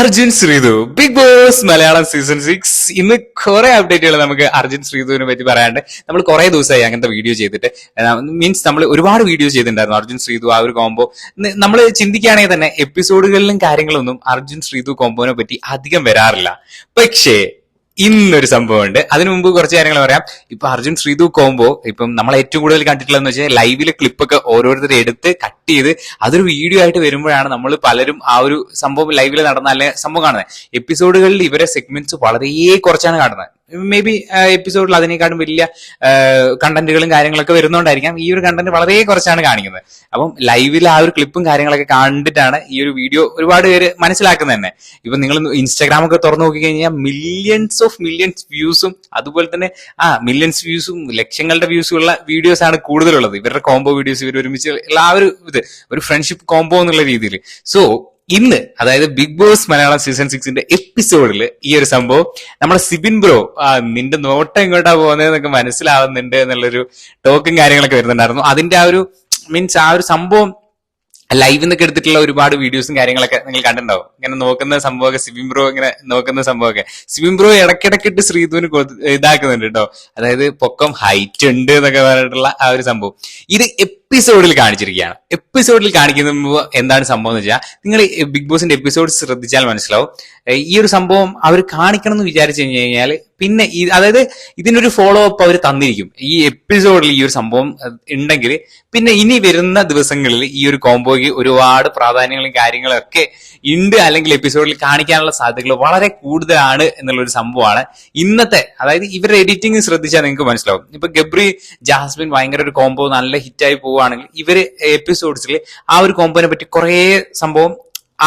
Arjun Sreethu big boss Malayalam season six ഇന്ന് കുറെ അപ്ഡേറ്റുകൾ നമുക്ക് അർജുൻ ശ്രീതുവിനെ പറ്റി പറയാണ്ട് നമ്മൾ കുറെ ദിവസമായി അങ്ങനത്തെ വീഡിയോ ചെയ്തിട്ട്. മീൻസ് നമ്മൾ ഒരുപാട് വീഡിയോ ചെയ്തിട്ടുണ്ടായിരുന്നു അർജുൻ ശ്രീതു ആ ഒരു കോംബോ നമ്മൾ ചിന്തിക്കുകയാണെങ്കിൽ തന്നെ എപ്പിസോഡുകളിലും കാര്യങ്ങളൊന്നും അർജുൻ ശ്രീതു കോംബോനെ പറ്റി അധികം വരാറില്ല. പക്ഷേ ഇന്നൊരു സംഭവമുണ്ട്. അതിനു മുമ്പ് കുറച്ച് കാര്യങ്ങൾ പറയാം. ഇപ്പൊ അർജുൻ ശ്രീതു കോംബോ ഇപ്പം നമ്മൾ ഏറ്റവും കൂടുതൽ കണ്ടിട്ടുള്ളതെന്ന് വെച്ചാൽ ലൈവിലെ ക്ലിപ്പൊക്കെ ഓരോരുത്തർ എടുത്ത് കട്ട് ചെയ്ത് അതൊരു വീഡിയോ ആയിട്ട് വരുമ്പോഴാണ് നമ്മൾ പലരും ആ ഒരു സംഭവം ലൈവിൽ നടന്ന അല്ലെ സംഭവം കാണുന്നത്. എപ്പിസോഡുകളിൽ ഇവരെ സെഗ്മെന്റ്സ് വളരെ കുറച്ചാണ് കാണുന്നത്. മേ ബി എപ്പിസോഡിൽ അതിനേക്കാളും വലിയ കണ്ടന്റുകളും കാര്യങ്ങളൊക്കെ വരുന്നോണ്ടായിരിക്കാം. ഈ ഒരു കണ്ടന്റ് വളരെ കുറച്ചാണ് കാണിക്കുന്നത്. അപ്പം ലൈവിൽ ആ ഒരു ക്ലിപ്പും കാര്യങ്ങളൊക്കെ കണ്ടിട്ടാണ് ഈ ഒരു വീഡിയോ ഒരുപാട് പേര് മനസ്സിലാക്കുന്നത് തന്നെ. ഇപ്പൊ നിങ്ങൾ ഇൻസ്റ്റാഗ്രാം ഒക്കെ തുറന്നു നോക്കി കഴിഞ്ഞാൽ മില്യൺസ് ഓഫ് മില്യൺസ് വ്യൂസും അതുപോലെ തന്നെ ആ മില്യൺസ് വ്യൂസും ലക്ഷങ്ങളുടെ വ്യൂസും ഉള്ള വീഡിയോസ് ആണ് കൂടുതലുള്ളത്. ഇവരുടെ കോംബോ വീഡിയോസ് ഇവർ ഒരുമിച്ച് ഉള്ള ആ ഒരു ഇത് ഒരു ഫ്രണ്ട്ഷിപ്പ് കോംബോ എന്നുള്ള രീതിയിൽ. സോ ഇന്ന് അതായത് ബിഗ് ബോസ് മലയാളം സീസൺ സിക്സിന്റെ എപ്പിസോഡിൽ ഈ ഒരു സംഭവം നമ്മുടെ സിബിൻ ബ്രോ നിന്റെ നോട്ടം എങ്ങോട്ടാ പോകുന്നതെന്നൊക്കെ മനസ്സിലാവുന്നുണ്ട് എന്നുള്ളൊരു ടോക്കും കാര്യങ്ങളൊക്കെ വരുന്നുണ്ടായിരുന്നു. അതിന്റെ ആ ഒരു മീൻസ് ആ ഒരു സംഭവം ലൈവ് നിന്നൊക്കെ എടുത്തിട്ടുള്ള ഒരുപാട് വീഡിയോസും കാര്യങ്ങളൊക്കെ നിങ്ങൾ കണ്ടിട്ടുണ്ടാവും. ഇങ്ങനെ നോക്കുന്ന സംഭവമൊക്കെ സിബിൻ ബ്രോ ഇങ്ങനെ നോക്കുന്ന സംഭവമൊക്കെ. സിബിൻ ബ്രോ ഇടയ്ക്കിടയ്ക്കിട്ട് ശ്രീധുവിന് ഇതാക്കുന്നുണ്ട് കേട്ടോ. അതായത് പൊക്കം ഹൈറ്റ് ഉണ്ട് എന്നൊക്കെ പറഞ്ഞിട്ടുള്ള ആ ഒരു സംഭവം. ഇത് എപ്പിസോഡിൽ കാണിച്ചിരിക്കുകയാണ്. എപ്പിസോഡിൽ കാണിക്കുമ്പോൾ എന്താണ് സംഭവം എന്ന് വെച്ചാൽ നിങ്ങൾ ബിഗ് ബോസിന്റെ എപ്പിസോഡ് ശ്രദ്ധിച്ചാൽ മനസ്സിലാവും. ഈ ഒരു സംഭവം അവർ കാണിക്കണം എന്ന് വിചാരിച്ചു കഴിഞ്ഞു കഴിഞ്ഞാൽ പിന്നെ അതായത് ഇതിനൊരു ഫോളോ അപ്പ് അവർ തന്നിരിക്കും. ഈ എപ്പിസോഡിൽ ഈ ഒരു സംഭവം ഉണ്ടെങ്കിൽ പിന്നെ ഇനി വരുന്ന ദിവസങ്ങളിൽ ഈ ഒരു കോംബോയ്ക്ക് ഒരുപാട് പ്രാധാന്യങ്ങളും കാര്യങ്ങളും ഒക്കെ ഉണ്ട് അല്ലെങ്കിൽ എപ്പിസോഡിൽ കാണിക്കാനുള്ള സാധ്യതകൾ വളരെ കൂടുതലാണ് എന്നുള്ള ഒരു സംഭവമാണ്. ഇന്നത്തെ അതായത് ഇവരുടെ എഡിറ്റിംഗ് ശ്രദ്ധിച്ചാൽ നിങ്ങൾക്ക് മനസ്സിലാവും. ഇപ്പൊ ഗബ്രി ജാസ്മിൻ ഭയങ്കര ഒരു കോംബോ നല്ല ഹിറ്റായി പോവുകയാണെങ്കിൽ ഇവർ എപ്പിസോഡ്സിൽ ആ ഒരു കോമ്പോനെ പറ്റി കുറേ സംഭവം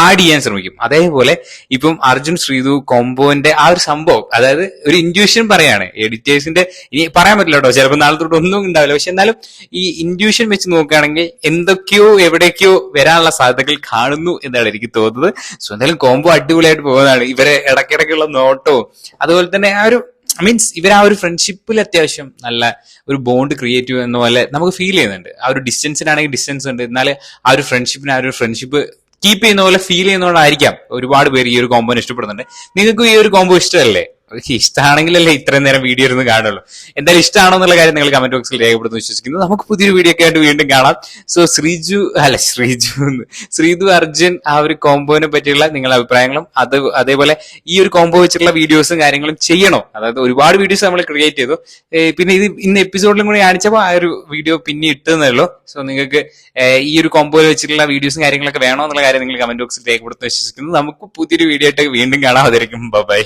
ആഡ് ചെയ്യാൻ ശ്രമിക്കും. അതേപോലെ ഇപ്പം അർജുൻ ശ്രീതു കോമ്പോന്റെ ആ ഒരു സംഭവം അതായത് ഒരു ഇൻഡ്യൂഷൻ പറയാണ്. എഡിറ്റേഴ്സിന്റെ ഇനി പറയാൻ പറ്റില്ല കേട്ടോ ചിലപ്പോൾ നാളെ തൊട്ട് ഒന്നും ഉണ്ടാവില്ല. പക്ഷെ എന്നാലും ഈ ഇൻഡ്യൂഷൻ വെച്ച് നോക്കുകയാണെങ്കിൽ എന്തൊക്കെയോ എവിടേക്കോ വരാനുള്ള സാധ്യതകൾ കാണുന്നു എന്നാണ് എനിക്ക് തോന്നുന്നത്. സോ എന്തായാലും കോംബോ അടിപൊളിയായിട്ട് പോകുന്നതാണ്. ഇവരെ ഇടയ്ക്കിടയ്ക്കുള്ള നോട്ടവും അതുപോലെ തന്നെ ആ ഒരു മീൻസ് ഇവർ ആ ഒരു ഫ്രണ്ട്ഷിപ്പിൽ അത്യാവശ്യം നല്ല ഒരു ബോണ്ട് ക്രിയേറ്റ് ചെയ്യുന്ന പോലെ നമുക്ക് ഫീൽ ചെയ്യുന്നുണ്ട്. ആ ഒരു ഡിസ്റ്റൻസിനാണെങ്കിൽ ഡിസ്റ്റൻസ് ഉണ്ട്. എന്നാൽ ആ ഒരു ഫ്രണ്ട്ഷിപ്പിന് ആ ഒരു ഫ്രണ്ട്ഷിപ്പ് കീപ്പ് ചെയ്യുന്ന പോലെ ഫീൽ ചെയ്യുന്നതുകൊണ്ടായിരിക്കാം ഒരുപാട് പേര് ഈ ഒരു കോമ്പോനെ ഇഷ്ടപ്പെടുന്നുണ്ട്. നിങ്ങൾക്ക് ഈ ഒരു കോംബോ ഇഷ്ടമല്ലേ? ഇഷ്ടമാണെങ്കിലല്ലേ ഇത്രയും നേരം വീഡിയോ ഇരുന്ന് കാണുള്ളൂ. എന്തായാലും ഇഷ്ടമാണോ എന്നുള്ള കാര്യം നിങ്ങൾ കമന്റ് ബോക്സിൽ രേഖപ്പെടുത്തുന്നു വിശ്വസിക്കുന്നു. നമുക്ക് പുതിയൊരു വീഡിയോ ഒക്കെ ആയിട്ട് വീണ്ടും കാണാം. സോ ശ്രീജു അല്ല ശ്രീജു ശ്രീജു അർജുൻ ആ ഒരു കോംബോനെ പറ്റിയുള്ള നിങ്ങളുടെ അഭിപ്രായങ്ങളും അത് അതേപോലെ ഈ ഒരു കോംബോ വെച്ചിട്ടുള്ള വീഡിയോസും കാര്യങ്ങളും ചെയ്യണോ? അതായത് ഒരുപാട് വീഡിയോസ് നമ്മൾ ക്രിയേറ്റ് ചെയ്തു. പിന്നെ ഇത് ഇന്ന് എപ്പിസോഡിലും കൂടി കാണിച്ചപ്പോൾ ആ ഒരു വീഡിയോ പിന്നെ ഉള്ളൂ. സോ നിങ്ങൾക്ക് ഈ ഒരു കോംബോയിൽ വെച്ചിട്ടുള്ള വീഡിയോസും കാര്യങ്ങളൊക്കെ വേണോ എന്നുള്ള കാര്യം നിങ്ങൾ കമന്റ് ബോക്സിൽ രേഖപ്പെടുത്തുന്നു വിശ്വസിക്കുന്നു. നമുക്ക് പുതിയൊരു വീഡിയോ ആയിട്ട് വീണ്ടും കാണാം. അതായിരിക്കും ബൈ